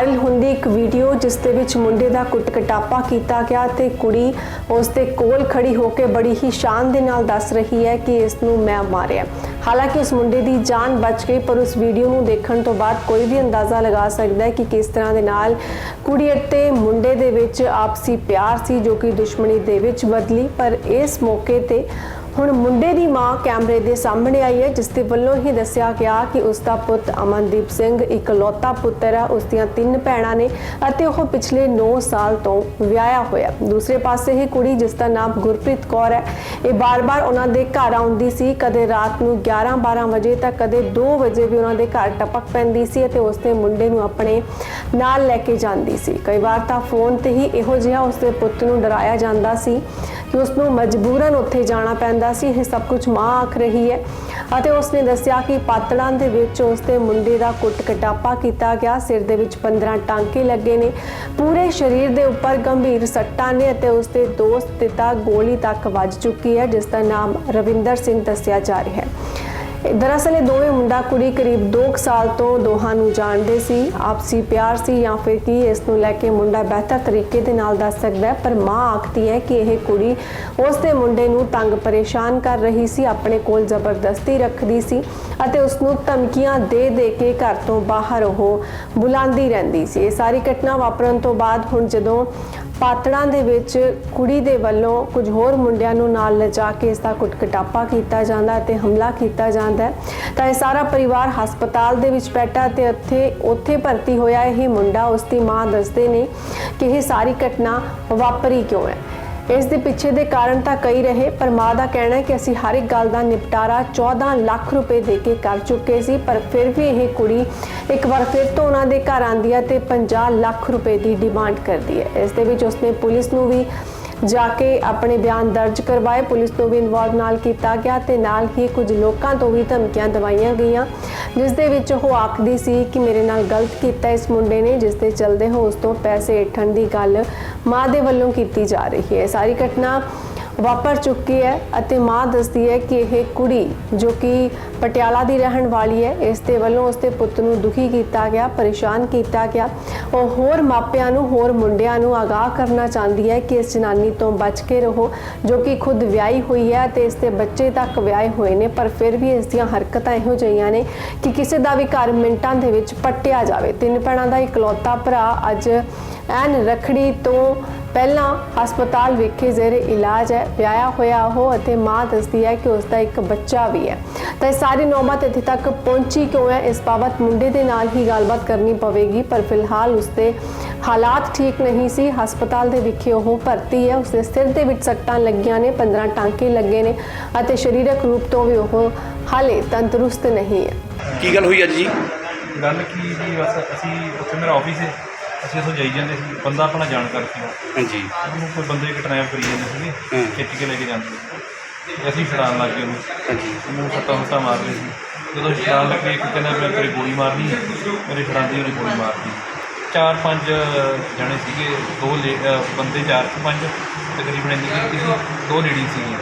ਇੱਕ ਵੀਡੀਓ ਜਿਸ ਦੇ ਵਿੱਚ ਮੁੰਡੇ ਦਾ ਕੁੱਟ ਕੀਤਾ ਗਿਆ ਤੇ ਕੁੜੀ ਉਸ ਦੇ ਕੋਲ ਖੜੀ ਹੋ ਕੇ ਬੜੀ ਹੀ ਸ਼ਾਨ ਦੇ ਨਾਲ ਦੱਸ ਰਹੀ ਹੈ ਕਿ ਇਸ ਨੂੰ ਮੈਂ ਮਾਰਿਆ। ਹਾਲਾਂਕਿ ਉਸ ਮੁੰਡੇ ਦੀ ਜਾਨ ਬਚ ਗਈ, ਪਰ ਉਸ ਵੀਡੀਓ ਨੂੰ ਦੇਖਣ ਤੋਂ ਬਾਅਦ ਕੋਈ ਵੀ ਅੰਦਾਜ਼ਾ ਲਗਾ ਸਕਦਾ ਹੈ ਕਿ ਕਿਸ ਤਰ੍ਹਾਂ ਦੇ ਨਾਲ ਕੁੜੀ ਅਤੇ ਮੁੰਡੇ ਦੇ ਵਿੱਚ ਆਪਸੀ ਪਿਆਰ ਸੀ ਜੋ ਕਿ ਦੁਸ਼ਮਣੀ ਦੇ ਵਿੱਚ ਬਦਲੀ। ਪਰ ਇਸ ਮੌਕੇ ਤੇ ਹੁਣ ਮੁੰਡੇ ਦੀ ਮਾਂ ਕੈਮਰੇ ਦੇ ਸਾਹਮਣੇ ਆਈ ਹੈ, ਜਿਸ ਦੇ ਵੱਲੋਂ ਹੀ ਦੱਸਿਆ ਗਿਆ ਕਿ ਉਸ ਦਾ ਪੁੱਤ ਅਮਨਦੀਪ ਸਿੰਘ ਇਕਲੌਤਾ ਪੁੱਤਰ ਹੈ ਉਸ ਦੀਆਂ ਤਿੰਨ ਭੈਣਾਂ ਨੇ ਅਤੇ ਉਹ ਪਿਛਲੇ 9 ਸਾਲ ਤੋਂ ਵਿਆਹਿਆ ਹੋਇਆ। ਦੂਸਰੇ ਪਾਸੇ ਹੀ ਕੁੜੀ, ਜਿਸ ਦਾ ਨਾਮ ਗੁਰਪ੍ਰੀਤ ਕੌਰ ਹੈ, ਇਹ ਬਾਰ-ਬਾਰ ਉਹਨਾਂ ਦੇ ਘਰ ਆਉਂਦੀ ਸੀ। ਕਦੇ ਰਾਤ ਨੂੰ 11-12 ਵਜੇ ਤੱਕ ਕਦੇ 2 ਵਜੇ ਵੀ ਉਹਨਾਂ ਦੇ ਘਰ ਟਪਕ ਪੈਂਦੀ ਸੀ ਅਤੇ ਉਸ ਮੁੰਡੇ ਨੂੰ ਆਪਣੇ ਨਾਲ ਲੈ ਕੇ ਜਾਂਦੀ ਸੀ। ਕਈ ਵਾਰ ਤਾਂ ਫੋਨ ਤੇ ਹੀ ਇਹੋ ਜਿਹਾ ਉਸਦੇ ਪੁੱਤ ਨੂੰ ਡਰਾਇਆ ਜਾਂਦਾ ਸੀ ਕਿ ਉਸ ਨੂੰ ਮਜਬੂਰਨ ਉੱਥੇ ਜਾਣਾ ਪੈਂਦਾ ਸੀ। ਇਹ ਸਭ ਕੁਝ ਮਾਂ ਆਖ ਰਹੀ ਹੈ ਅਤੇ ਉਸ ਨੇ ਦੱਸਿਆ ਕਿ ਪਾਤੜਾਂ ਦੇ ਵਿੱਚ ਉਸਦੇ ਮੁੰਡੇ ਦਾ ਕੁੱਟ ਕਟਾਪਾ ਕੀਤਾ ਗਿਆ। ਸਿਰ ਦੇ ਵਿੱਚ 15 ਟਾਂਕੇ ਲੱਗੇ ਨੇ। ਪੂਰੇ ਸਰੀਰ ਦੇ ਉੱਪਰ ਗੰਭੀਰ ਸੱਟਾਂ ਨੇ ਅਤੇ ਉਸਦੇ ਦੋਸਤ ਦੇ ਤਾਂ ਗੋਲੀ ਤੱਕ ਵੱਜ ਚੁੱਕੀ ਹੈ, ਜਿਸ ਦਾ ਨਾਮ ਰਵਿੰਦਰ ਸਿੰਘ ਦੱਸਿਆ ਜਾ ਰਿਹਾ ਹੈ। ਦਰਅਸਲ ਇਹ ਦੋਵੇਂ ਮੁੰਡਾ ਕੁੜੀ ਕਰੀਬ 2 ਸਾਲ ਤੋਂ ਦੋਹਾਂ ਨੂੰ ਜਾਣਦੇ ਸੀ। ਆਪਸੀ ਪਿਆਰ ਸੀ ਜਾਂ ਫਿਰ ਕੀ, ਇਸ ਨੂੰ ਲੈ ਕੇ ਮੁੰਡਾ ਬਿਹਤਰ ਤਰੀਕੇ ਦੇ ਨਾਲ ਦੱਸ ਸਕਦਾ ਹੈ, ਪਰ ਮਾਂ ਆਖਦੀ ਹੈ ਕਿ ਇਹ ਕੁੜੀ ਉਸ ਦੇ ਮੁੰਡੇ ਨੂੰ ਤੰਗ ਪਰੇਸ਼ਾਨ ਕਰ ਰਹੀ ਸੀ, ਆਪਣੇ ਕੋਲ ਜ਼ਬਰਦਸਤੀ ਰੱਖਦੀ ਸੀ ਅਤੇ ਉਸ ਨੂੰ ਧਮਕੀਆਂ ਦੇ ਦੇ ਕੇ ਘਰ ਤੋਂ ਬਾਹਰ ਉਹ ਬੁਲਾਉਂਦੀ ਰਹਿੰਦੀ ਸੀ। ਇਹ ਸਾਰੀ ਘਟਨਾ ਵਾਪਰਨ ਤੋਂ ਬਾਅਦ ਹੁਣ ਜਦੋਂ ਪਾਤੜਾਂ ਦੇ ਵਿੱਚ ਕੁੜੀ ਦੇ ਵੱਲੋਂ ਕੁਝ ਹੋਰ ਮੁੰਡਿਆਂ ਨੂੰ ਨਾਲ ਲਿਜਾ ਕੇ ਇਸ ਦਾ ਕੁੱਟਕਟਾਪਾ ਕੀਤਾ ਜਾਂਦਾ ਤੇ ਹਮਲਾ ਕੀਤਾ ਜਾਂਦਾ ਤਾਂ ਇਹ ਸਾਰਾ ਪਰਿਵਾਰ ਹਸਪਤਾਲ ਦੇ ਵਿੱਚ ਬੈਠਾ ਤੇ ਉੱਥੇ ਉੱਥੇ ਭਰਤੀ ਹੋਇਆ ਇਹ ਮੁੰਡਾ ਉਸ ਦੀ ਮਾਂ ਦੱਸਦੇ ਨੇ ਕਿ ਇਹ ਸਾਰੀ ਘਟਨਾ ਵਾਪਰੀ ਕਿਉਂ ਹੈ। ਇਸ ਦੇ ਪਿੱਛੇ ਦੇ ਕਾਰਨ ਤਾਂ ਕਈ ਰਹੇ, ਪਰ ਮਾਂ ਦਾ ਕਹਿਣਾ ਹੈ ਕਿ ਅਸੀਂ ਹਰ ਇੱਕ ਗੱਲ ਦਾ ਨਿਪਟਾਰਾ 14 ਲੱਖ ਰੁਪਏ ਦੇ ਕੇ ਕਰ ਚੁੱਕੇ ਸੀ, ਪਰ ਫਿਰ ਵੀ ਇਹ ਕੁੜੀ ਇੱਕ ਵਾਰ ਫਿਰ ਤੋਂ ਉਹਨਾਂ ਦੇ ਘਰ ਆਂਦੀ ਹੈ ਤੇ 50 ਲੱਖ ਰੁਪਏ ਦੀ ਡਿਮਾਂਡ ਕਰਦੀ ਹੈ। ਇਸ ਦੇ ਵਿੱਚ ਉਸਨੇ ਪੁਲਿਸ ਨੂੰ ਵੀ ਜਾ ਕੇ ਆਪਣੇ ਬਿਆਨ ਦਰਜ ਕਰਵਾਏ। ਪੁਲਿਸ ਤੋਂ ਵੀ ਇਨਵੋਲਵ ਨਾਲ ਕੀਤਾ ਗਿਆ ਤੇ ਨਾਲ ਹੀ ਕੁਝ ਲੋਕਾਂ ਤੋਂ ਵੀ ਧਮਕੀਆਂ ਦਵਾਈਆਂ ਗਈਆਂ। ਜਿਸ ਦੇ ਵਿੱਚ ਉਹ ਆਖਦੀ ਸੀ ਕਿ ਮੇਰੇ ਨਾਲ ਗਲਤ ਕੀਤਾ ਇਸ ਮੁੰਡੇ ਨੇ, ਜਿਸ ਦੇ ਚਲਦੇ ਹੋ ਉਸ ਤੋਂ ਪੈਸੇ ਇਠਣ ਦੀ ਗੱਲ ਮਾਂ ਦੇ ਵੱਲੋਂ ਕੀਤੀ ਜਾ ਰਹੀ ਹੈ। ਸਾਰੀ ਘਟਨਾ ਵਾਪਰ ਚੁੱਕੀ ਹੈ ਅਤੇ ਮਾਂ ਦੱਸਦੀ ਹੈ ਕਿ ਇਹ ਕੁੜੀ ਜੋ ਕਿ ਪਟਿਆਲਾ ਦੀ ਰਹਿਣ ਵਾਲੀ ਹੈ, ਇਸ ਦੇ ਵੱਲੋਂ ਉਸ ਦੇ ਪੁੱਤ ਨੂੰ ਦੁਖੀ ਕੀਤਾ ਗਿਆ, ਪਰੇਸ਼ਾਨ ਕੀਤਾ ਗਿਆ। ਉਹ ਹੋਰ ਮਾਪਿਆਂ ਨੂੰ, ਹੋਰ ਮੁੰਡਿਆਂ ਨੂੰ ਆਗਾਹ ਕਰਨਾ ਚਾਹੁੰਦੀ ਹੈ ਕਿ ਇਸ ਜਨਾਨੀ ਤੋਂ ਬਚ ਕੇ ਰਹੋ, ਜੋ ਕਿ ਖੁਦ ਵਿਆਹੀ ਹੋਈ ਹੈ ਤੇ ਇਸ ਦੇ ਬੱਚੇ ਤੱਕ ਵਿਆਹੇ ਹੋਏ ਨੇ, ਪਰ ਫਿਰ ਵੀ ਇਸ ਦੀਆਂ ਹਰਕਤਾਂ ਇਹੋ ਜਿਹੀਆਂ ਨੇ ਕਿ ਕਿਸੇ ਦਾ ਵੀ ਘਰ ਮਿੰਟਾਂ ਦੇ ਵਿੱਚ ਪੱਟਿਆ ਜਾਵੇ। ਤਿੰਨ ਭੈਣਾਂ ਦਾ ਇਕਲੌਤਾ ਭਰਾ ਅੱਜ ਐਨ ਰਖੜੀ ਤੋਂ ਪਹਿਲਾਂ ਹਸਪਤਾਲ ਵਿਖੇ ਜ਼ੇਰੇ ਇਲਾਜ ਹੈ ਵਿਆਹਿਆ ਹੋਇਆ ਉਹ ਅਤੇ ਮਾਂ ਦੱਸਦੀ ਹੈ ਕਿ ਉਸ ਦਾ ਇੱਕ ਬੱਚਾ ਵੀ ਹੈ। ਤਾਂ ਇਹ ਸਾਰੀ ਨੌਬਤ ਇੱਥੇ ਤੱਕ ਪਹੁੰਚੀ ਕਿਉਂ ਹੈ? ਇਸ ਬਾਬਤ ਮੁੰਡੇ ਦੇ ਨਾਲ ਹੀ ਗੱਲਬਾਤ ਕਰਨੀ ਪਵੇਗੀ ਪਰ ਫਿਲਹਾਲ ਉਸ ਦੇ ਹਾਲਾਤ ਠੀਕ ਨਹੀਂ ਸੀ। ਹਸਪਤਾਲ ਦੇ ਵਿਖੇ ਉਹ ਭਰਤੀ ਹੈ। ਉਸ ਦੇ ਸਿਰ ਦੇ ਵਿੱਚ ਸੱਟਾਂ ਲੱਗੀਆਂ ਨੇ 15 ਟਾਂਕੇ ਲੱਗੇ ਨੇ ਅਤੇ ਸਰੀਰਕ ਰੂਪ ਤੋਂ ਵੀ ਉਹ ਹਾਲੇ ਤੰਦਰੁਸਤ ਨਹੀਂ ਹੈ। ਕੀ ਗੱਲ ਹੋਈ ਅੱਜ ਜੀ? ਗੱਲ ਕੀ ਜੀ? ਬਸ ਅਸੀਂ ਉੱਥੇ ਮੇਰਾ ਆਫਿਸ ਹੈ। ਅਸੀਂ ਉੱਥੋਂ ਜਾਈ ਜਾਂਦੇ ਸੀ। ਬੰਦਾ ਆਪਣਾ ਜਾਣਕਾਰ ਸੀ। ਹਾਂਜੀ। ਉਹਨੂੰ ਕੋਈ ਬੰਦੇ ਕਿਡਨੈਪ ਕਰੀ ਜਾਂਦੇ ਸੀਗੇ। ਹਾਂ। ਖਿੱਚ ਕੇ ਲੈ ਕੇ ਜਾਂਦੇ ਸੀ। ਤੇ ਅਸੀਂ ਛਡਾਉਣ ਲੱਗ ਗਏ ਉਹਨੂੰ। ਹਾਂਜੀ। ਉਹਨੂੰ ਸੱਟਾਂ ਸੁੱਟਾਂ ਮਾਰਦੇ ਸੀ। ਜਦੋਂ ਛਡਾਉਣ ਲੱਗੇ ਇੱਕ ਕਹਿੰਦਾ ਮੈਂ ਤੇਰੀ ਗੋਲੀ ਮਾਰਨੀ ਹੈ। ਮੇਰੇ ਛਡਾਉਂਦੀ ਉਹਨੇ ਗੋਲੀ ਮਾਰਤੀ। ਚਾਰ ਪੰਜ ਜਣੇ ਸੀਗੇ। ਦੋ ਲੇ- ਅਹ ਬੰਦੇ ਚਾਰ ਤੋਂ ਪੰਜ ਤਕਰੀਬਨ ਇੰਨੀ ਗਿਣਤੀ ਸੀ। ਦੋ ਲੇਡੀ ਸੀਗੀਆਂ।